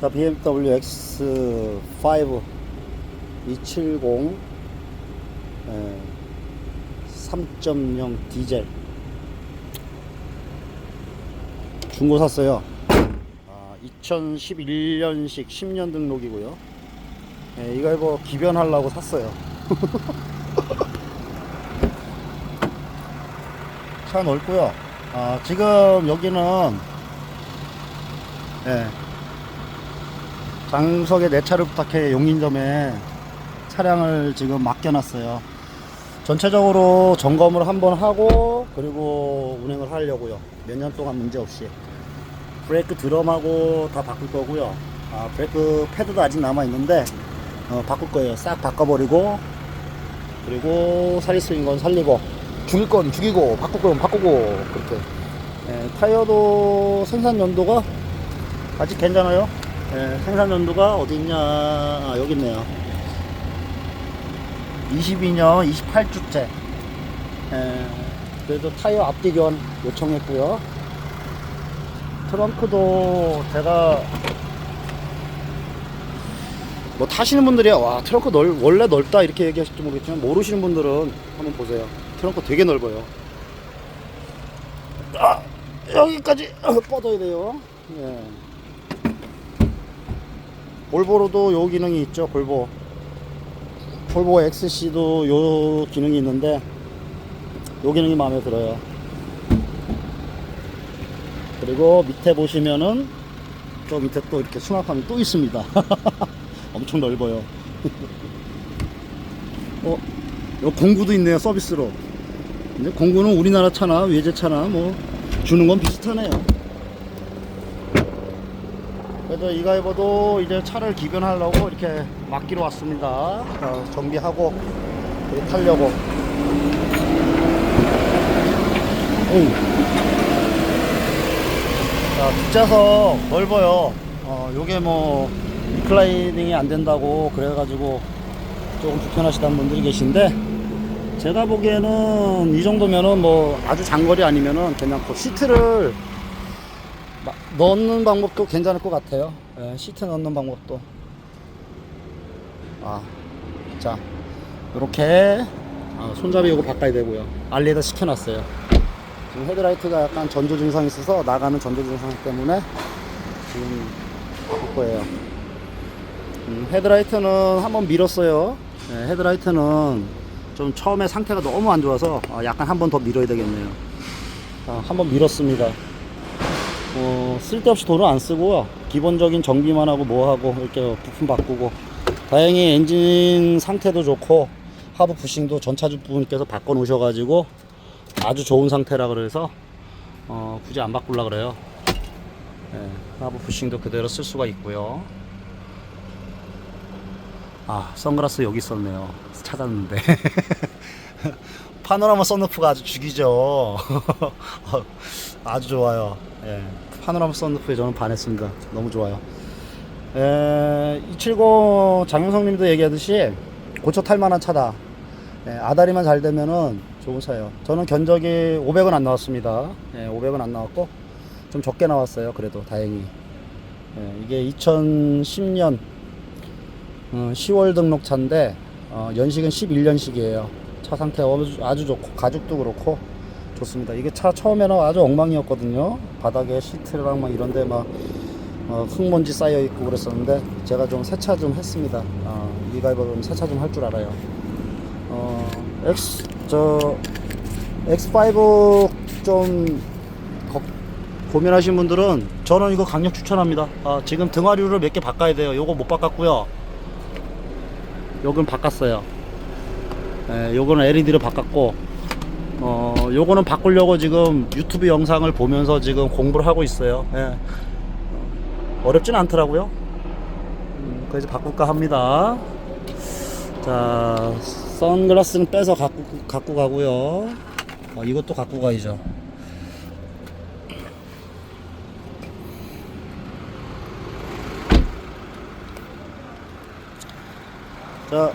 자, BMW X5 270 예, 3.0 디젤 중고 샀어요. 아, 2011년식 10년 등록이고요. 예, 이거 뭐 기변하려고 샀어요. 차 넓고요. 아, 지금 여기는 예, 장석에 내 차를 부탁해 용인점에 차량을 지금 맡겨놨어요. 전체적으로 점검을 한번 하고 그리고 운행을 하려고요. 몇 년 동안 문제 없이 브레이크 드럼하고 다 바꿀 거고요. 아, 브레이크 패드도 아직 남아 있는데 어, 바꿀 거예요. 싹 바꿔버리고 그리고 살릴 수 있는 건 살리고 죽일 건 죽이고 바꿀 건 바꾸고 그렇게 예, 타이어도 생산 연도가 아직 괜찮아요. 예, 생산 연도가 어디 있냐? 아, 여기 있네요. 22년 28주째. 예, 그래도 타이어 앞뒤 교환 요청했고요. 트렁크도 제가 뭐 타시는 분들이야 와 트렁크 넓 원래 넓다 이렇게 얘기하실지 모르겠지만 모르시는 분들은 한번 보세요. 트렁크 되게 넓어요. 아, 여기까지 뻗어야 돼요. 예. 볼보로도 요 기능이 있죠. 볼보. 볼보 XC도 요 기능이 있는데 요 기능이 마음에 들어요. 그리고 밑에 보시면은 저 밑에 또 이렇게 수납함이 또 있습니다. 엄청 넓어요. 어, 요 공구도 있네요. 서비스로. 근데 공구는 우리나라 차나 외제 차나 뭐 주는 건 비슷하네요. 그래서 이가이버도 이제 차를 기변하려고 이렇게 맡기러 왔습니다. 어, 정비하고 타려고. 오. 자, 뒷좌석 넓어요. 어, 요게 뭐 리클라이닝이 안 된다고 그래가지고 조금 불편하시다는 분들이 계신데 제가 보기에는 이 정도면은 뭐 아주 장거리 아니면은 괜찮고 시트를 마- 넣는 방법도 괜찮을 것 같아요. 예, 시트 넣는 방법도. 아, 자, 이렇게 아, 손잡이 이거 바꿔야 되고요. 알리에다 시켜놨어요. 지금 헤드라이트가 약간 전조 증상이 있어서 나가는 전조 증상 때문에 지금 바꿀 거예요. 음, 헤드라이트는 한번 밀었어요. 예, 헤드라이트는 좀 처음에 상태가 너무 안 좋아서 어, 약간 한 번 더 밀어야 되겠네요. 아, 한번 밀었습니다. 어, 쓸데없이 돈을 안 쓰고요. 기본적인 정비만 하고 뭐 하고 이렇게 부품 바꾸고 다행히 엔진 상태도 좋고 하부 부싱도 전차주 분께서 바꿔 놓으셔가지고 아주 좋은 상태라 그래서 어, 굳이 안 바꾸려 그래요. 예, 하부 부싱도 그대로 쓸 수가 있고요. 아 선글라스 여기 있었네요. 찾았는데 파노라마 선루프가 아주 죽이죠. 아주 좋아요. 예, 파노라마 선루프에 저는 반했습니다. 너무 좋아요. 에, 270 장영성님도 얘기하듯이 고쳐 탈 만한 차다. 예, 아다리만 잘 되면은 좋은 차예요. 저는 견적이 500원 안 나왔습니다. 예, 500원 안 나왔고 좀 적게 나왔어요. 그래도 다행히. 예, 이게 2010년 어, 10월 등록 차인데 어, 연식은 11년식이에요. 차 상태 아주, 좋고 가죽도 그렇고 좋습니다. 이게 차 처음에는 아주 엉망이었거든요. 바닥에 시트랑 막 이런데 막 어, 흙먼지 쌓여 있고 그랬었는데 제가 좀 세차 좀 했습니다. 어, 이 가이버는 세차 좀 할 줄 알아요. 어, X 저 X5 좀 걱- 고민하신 분들은 저는 이거 강력 추천합니다. 아, 지금 등화류를 몇 개 바꿔야 돼요. 요거 못 바꿨고요. 요건 바꿨어요. 예, 요거는 LED를 바꿨고 어, 요거는 바꾸려고 지금 유튜브 영상을 보면서 지금 공부를 하고 있어요. 예. 어렵진 않더라고요. 음, 그래서 바꿀까 합니다. 자, 선글라스는 빼서 갖고, 갖고 가고요. 어, 이것도 갖고 가야죠. 자,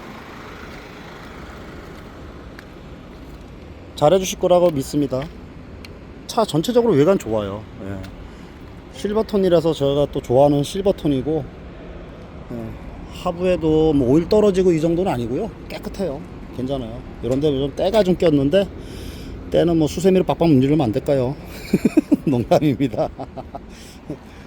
잘해주실 거라고 믿습니다. 차 전체적으로 외관 좋아요. 예. 실버톤이라서 제가 또 좋아하는 실버톤이고 예, 하부에도 뭐 오일 떨어지고 이 정도는 아니고요 깨끗해요 괜찮아요 이런데 좀 때가 좀 꼈는데 때는 뭐 수세미로 빡빡 문지르면 안 될까요 농담입니다